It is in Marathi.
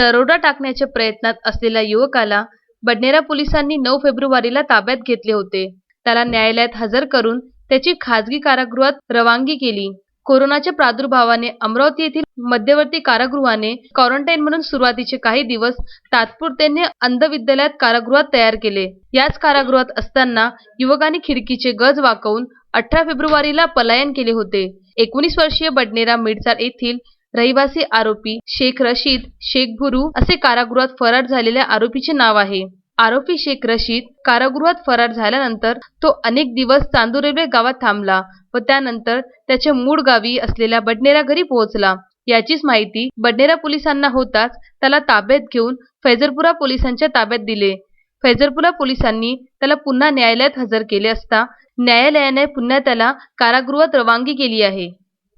दरोडा टाकण्याच्या प्रयत्नात असलेल्या युवकाला बडनेरा पोलिसांनी नऊ फेब्रुवारीला ताब्यात घेतले होते. त्याला न्यायालयात हजर करून त्याची खाजगी कारागृहात रवानगी केली. कोरोनाच्या प्रादुर्भावाने अमरावती येथील मध्यवर्ती कारागृहाने क्वारंटाईन म्हणून सुरुवातीचे काही दिवस तात्पुरतेने अंध विद्यालयात कारागृहात तयार केले. याच कारागृहात असताना युवकाने खिडकीचे गज वाकवून अठरा फेब्रुवारीला पलायन केले होते. एकोणीस वर्षीय बडनेरा मिडसार येथील रहिवासी आरोपी शेख रशीद शेख भुरू असे कारागृहात फरार झालेल्या आरोपीचे नाव आहे. आरोपी शेख रशीद कारागृहात फरार झाल्यानंतर तो अनेक दिवस चांदुरेल्वे गावात थांबला व त्यानंतर त्याच्या मूळ गावी असलेल्या बडनेरा घरी पोहोचला. याचीच माहिती बडनेरा पोलिसांना होताच त्याला ताब्यात घेऊन फैजरपुरा पोलिसांच्या ताब्यात दिले. फैजरपुरा पोलिसांनी त्याला पुन्हा न्यायालयात हजर केले असता न्यायालयाने पुन्हा त्याला कारागृहात रवानगी केली आहे.